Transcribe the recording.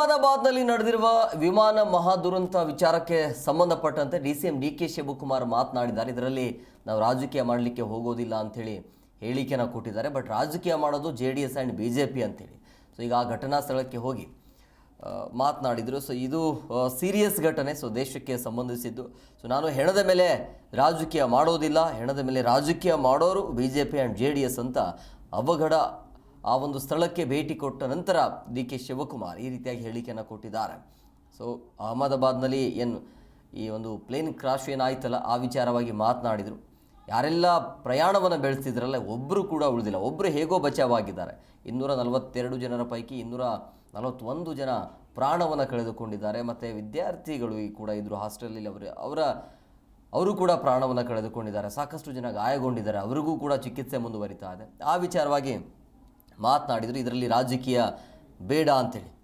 ಅಹಮದಾಬಾದ್ನಲ್ಲಿ ನಡೆದಿರುವ ವಿಮಾನ ಮಹಾದುರಂತ ವಿಚಾರಕ್ಕೆ ಸಂಬಂಧಪಟ್ಟಂತೆ D C M D K Shivakumar ಮಾತನಾಡಿದ್ದಾರೆ. ಇದರಲ್ಲಿ ನಾವು ರಾಜಕೀಯ ಮಾಡಲಿಕ್ಕೆ ಹೋಗೋದಿಲ್ಲ ಅಂಥೇಳಿ ಹೇಳಿಕೆನ ಕೊಟ್ಟಿದ್ದಾರೆ. ಬಟ್ ರಾಜಕೀಯ ಮಾಡೋದು J D S and B J P ಅಂತೇಳಿ ಸೊ ಈಗ ಆ ಘಟನಾ ಸ್ಥಳಕ್ಕೆ ಹೋಗಿ ಮಾತನಾಡಿದರು. ಸೊ ಇದು ಸೀರಿಯಸ್ ಘಟನೆ. ಸೊ ದೇಶಕ್ಕೆ ಸಂಬಂಧಿಸಿದ್ದು. ಸೊ ನಾನು ಹೆಣದ ಮೇಲೆ ರಾಜಕೀಯ ಮಾಡೋದಿಲ್ಲ. ಹೆಣದ ಮೇಲೆ ರಾಜಕೀಯ ಮಾಡೋರು B J P and J D S ಅಂತ ಅವಘಡ ಆ ಒಂದು ಸ್ಥಳಕ್ಕೆ ಭೇಟಿ ಕೊಟ್ಟ ನಂತರ ಡಿ ಕೆ ಶಿವಕುಮಾರ್ ಈ ರೀತಿಯಾಗಿ ಹೇಳಿಕೆಯನ್ನು ಕೊಟ್ಟಿದ್ದಾರೆ. ಸೊ ಅಹಮದಾಬಾದ್ನಲ್ಲಿ ಏನು ಈ ಒಂದು ಪ್ಲೇನ್ ಕ್ರಾಶ್ ಏನಾಯ್ತಲ್ಲ ಆ ವಿಚಾರವಾಗಿ ಮಾತನಾಡಿದರು. ಯಾರೆಲ್ಲ ಪ್ರಯಾಣವನ್ನು ಬೆಳೆಸ್ತಿದ್ರಲ್ಲ ಒಬ್ಬರು ಕೂಡ ಉಳಿದಿಲ್ಲ. ಒಬ್ಬರು ಹೇಗೋ ಬಚಾವಾಗಿದ್ದಾರೆ. ಇನ್ನೂರ ನಲವತ್ತೆರಡು ಜನರ ಪೈಕಿ ಇನ್ನೂರ ನಲವತ್ತೊಂದು ಜನ ಪ್ರಾಣವನ್ನು ಕಳೆದುಕೊಂಡಿದ್ದಾರೆ. ಮತ್ತು ವಿದ್ಯಾರ್ಥಿಗಳು ಈ ಕೂಡ ಇದ್ದರು ಹಾಸ್ಟೆಲಲ್ಲಿ ಅವರು, ಅವರ, ಅವರು ಕೂಡ ಪ್ರಾಣವನ್ನು ಕಳೆದುಕೊಂಡಿದ್ದಾರೆ. ಸಾಕಷ್ಟು ಜನ ಗಾಯಗೊಂಡಿದ್ದಾರೆ. ಅವರಿಗೂ ಕೂಡ ಚಿಕಿತ್ಸೆ ಮುಂದುವರಿತಾ ಇದೆ. ಆ ವಿಚಾರವಾಗಿ ಮಾತನಾಡಿದರು ಇದರಲ್ಲಿ ರಾಜಕೀಯ ಬೇಡ ಅಂತೇಳಿ.